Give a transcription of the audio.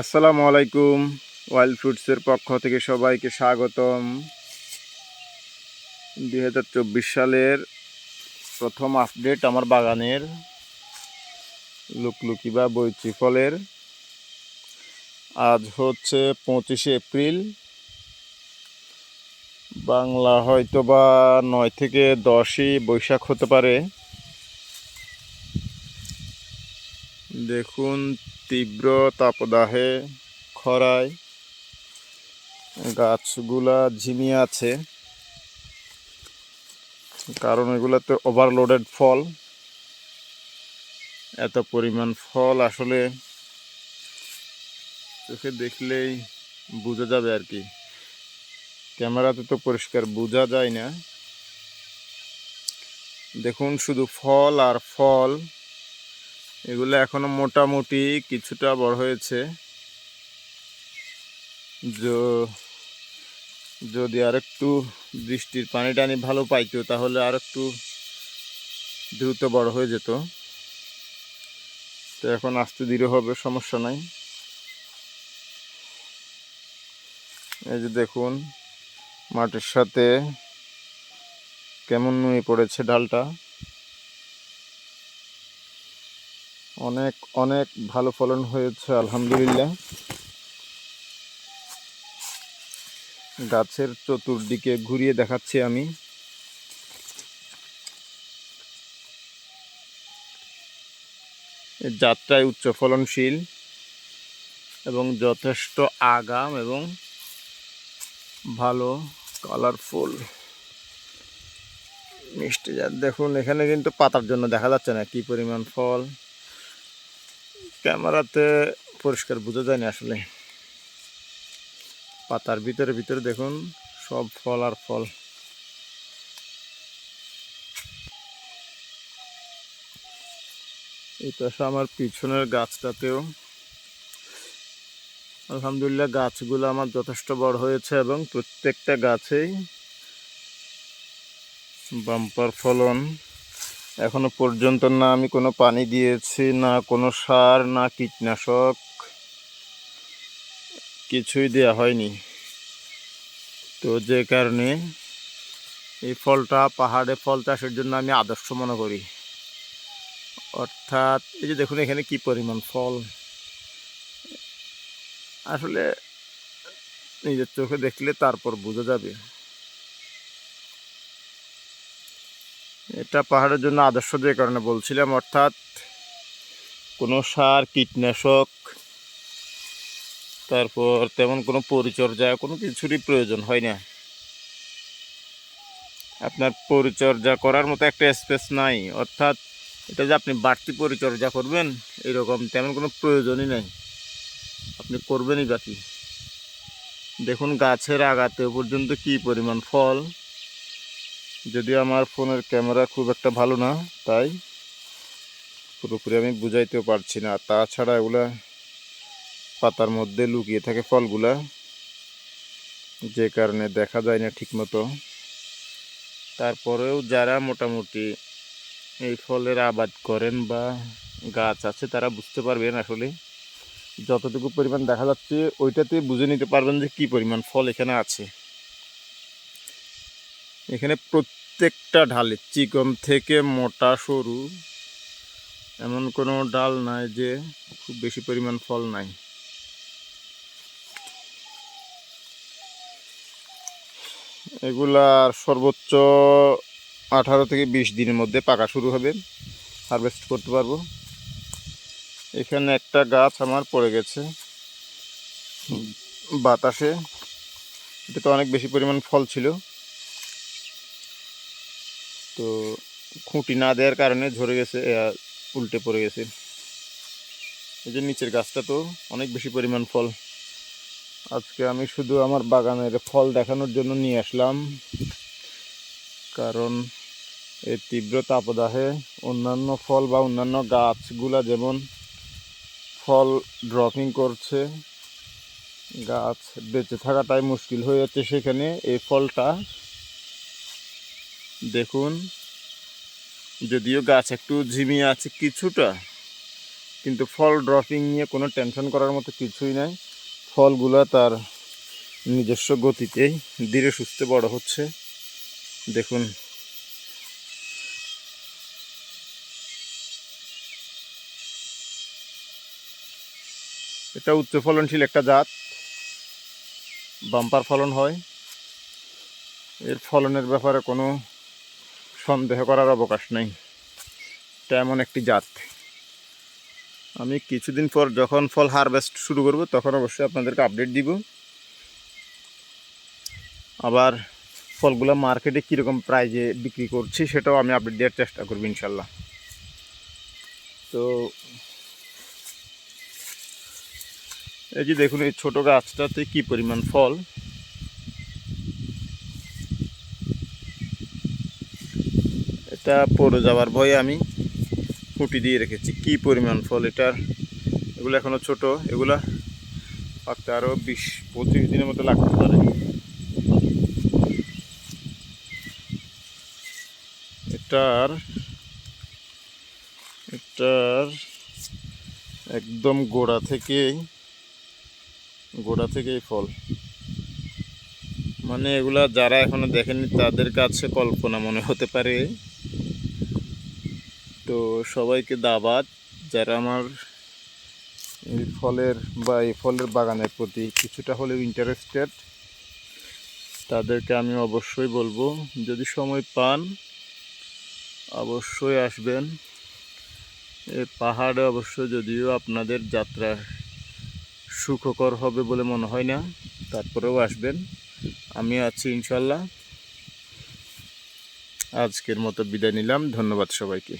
আসসালামু আলাইকুম, ওয়াইল্ড ফ্রুটসের পক্ষ থেকে সবাইকে স্বাগতম। দুই হাজার চব্বিশ সালের প্রথম আপডেট আমার বাগানের লুকলুকি বা বৈচি ফলের। আজ হচ্ছে পঁচিশে এপ্রিল। বাংলা হয়তো বা নয় থেকে দশই বৈশাখ হতে পারে। দেখুন তীব্র তাপদাহে খরায় গাছগুলা ঝিমিয়ে আছে। কারণ এগুলাতে ওভারলোডেড ফল। এত পরিমাণ ফল আসলে চোখে দেখলেই বোঝা যাবে আর কি। ক্যামেরাতে তো পরিষ্কার বোঝা যায় না। দেখুন শুধু ফল আর ফল। এগুলো এখনও মোটামুটি কিছুটা বড় হয়েছে। যদি আর একটু বৃষ্টির পানি টানি ভালো পাইতো, তাহলে আর একটু দ্রুত বড় হয়ে যেত। তো এখন আস্তে ধীরে হবে, সমস্যা নাই। এই যে দেখুন, মাটির সাথে কেমন নুয়ে পড়েছে ডালটা। অনেক অনেক ভালো ফলন হয়েছে, আলহামদুলিল্লাহ। গাছের চতুর্দিকে ঘুরিয়ে দেখাচ্ছি আমি। যাত্রায় উচ্চ ফলনশীল এবং যথেষ্ট আগাম এবং ভালো কালারফুল মিষ্টি জাত, দেখুন, এখানে কিন্তু পাতার জন্য দেখা যাচ্ছে না কি পরিমাণ ফল। ক্যামেরাতে পরিষ্কার বোঝা যায় না আসলে। পাতার ভিতরে ভিতরে দেখুন, সব ফল আর ফল। এই পাশে আমার পিছনের গাছটাতেও। আলহামদুলিল্লাহ, গাছগুলো আমার যথেষ্ট বড় হয়েছে এবং প্রত্যেকটা গাছেই বাম্পার ফলন। এখনও পর্যন্ত না আমি কোনো পানি দিয়েছি, না কোনো সার, না কীটনাশক। কিছুই দেওয়া হয়নি। তো যে কারণে এই ফলটা, পাহাড়ে ফল চাষের জন্য আমি আদর্শ মনে করি। অর্থাৎ এই যে দেখুন এখানে কি পরিমাণ ফল। আসলে নিজের চোখে দেখলে তারপর বোঝা যাবে। এটা পাহাড়ের জন্য আদর্শ যে কারণে বলছিলাম, অর্থাৎ কোনো সার, কীটনাশক, তারপর তেমন কোনো পরিচর্যা, কোনো কিছুরই প্রয়োজন হয় না। আপনার পরিচর্যা করার মতো একটা স্পেস নাই, অর্থাৎ এটা যে আপনি বাড়তি পরিচর্যা করবেন, এরকম তেমন কোনো প্রয়োজনই নাই। আপনি করবেনই বাকি। দেখুন গাছের আগাতে পর্যন্ত কি পরিমাণ ফল যদিও আমার ফোনের ক্যামেরা খুব একটা ভালো না, তাই পুরোপুরি আমি বুঝাইতেও পারছি না। তাছাড়া এগুলা পাতার মধ্যে লুকিয়ে থাকে ফলগুলা, যে কারণে দেখা যায় না ঠিকমতো। তারপরেও যারা মোটামুটি এই ফলের আবাদ করেন বা গাছ আছে, তারা বুঝতে পারবেন আসলে যতটুকু পরিমাণ দেখা যাচ্ছে ওইটাতে বুঝে নিতে পারবেন যে কি পরিমাণ ফল এখানে আছে। এখানে প্রত্যেকটা ঢালে, চিকন থেকে মোটা সরু, এমন কোনো ডাল নাই যে খুব বেশি পরিমাণ ফল নাই। এগুলার সর্বোচ্চ আঠারো থেকে বিশ দিনের মধ্যে পাকা শুরু হবে হারভেস্ট করতে পারব। এখানে একটা গাছ আমার পড়ে গেছে, বাতাসে। এটা তো অনেক বেশি পরিমাণ ফল ছিল। তো খুঁটি না দেওয়ার কারণে ঝরে গেছে উল্টে পড়ে গেছে। এই যে নিচের গাছটা তো অনেক বেশি পরিমাণ ফল। আজকে আমি শুধু আমার বাগানের ফল দেখানোর জন্য নিয়ে আসলাম। কারণ এই তীব্র তাপদাহে অন্যান্য ফল বা অন্যান্য গাছগুলা যেমন ফল ড্রপিং করছে, গাছ বেঁচে থাকাটাই মুশকিল হয়ে যাচ্ছে সেখানে। এই ফলটা দেখুন, যদিও গাছ একটু ঝিমিয়ে আছে কিছুটা, কিন্তু ফল ড্রপিং নিয়ে কোনো টেনশন করার মতো কিছুই নাই। ফলগুলো তার নিজস্ব গতিতেই ধীরে সুস্থে বড় হচ্ছে। দেখুন। এটা উচ্চ ফলনশীল একটা জাত। বাম্পার ফলন হয়। এর ফলনের ব্যাপারে কোনো সন্দেহ করার অবকাশ নেই। এটা এমন একটি জাত। আমি কিছুদিন পর যখন ফল হারভেস্ট শুরু করব, তখন অবশ্যই আপনাদেরকে আপডেট দিব। আবার ফলগুলো মার্কেটে কীরকম প্রাইজে বিক্রি করছি, সেটাও আমি আপডেট দেওয়ার চেষ্টা করব ইনশাল্লাহ তো এই যে দেখুন, এই ছোটো গাছটাতে কি পরিমাণ ফল? এটা পড়ে যাওয়ার ভয়ে আমি খুঁটি দিয়ে রেখেছি। কি পরিমাণ ফল এটার? এগুলো এখনও ছোট। এগুলা পাকতে আরও বিশ, পঁচিশ দিনের মতো লাগতে পারে। এটার এটার একদম গোড়া থেকেই গোড়া থেকেই ফল। মানে এগুলা যারা এখনও দেখেনি তাদের কাছে কল্পনা মনে হতে পারে। তো সবাইকে দাবাত, যারা আমার এই ফলের বা এই ফলের বাগানের প্রতি কিছুটা হলেও ইন্টারেস্টেড তাদেরকে আমি অবশ্যই বলব, যদি সময় পান, অবশ্যই আসবেন। এই পাহাড়ে অবশ্য যদিও আপনাদের যাত্রা সুখকর হবে বলে মনে হয় না, তারপরেও আসবেন। আমি আছি ইনশাল্লাহ। আজকের মতো বিদায় নিলাম, ধন্যবাদ সবাইকে।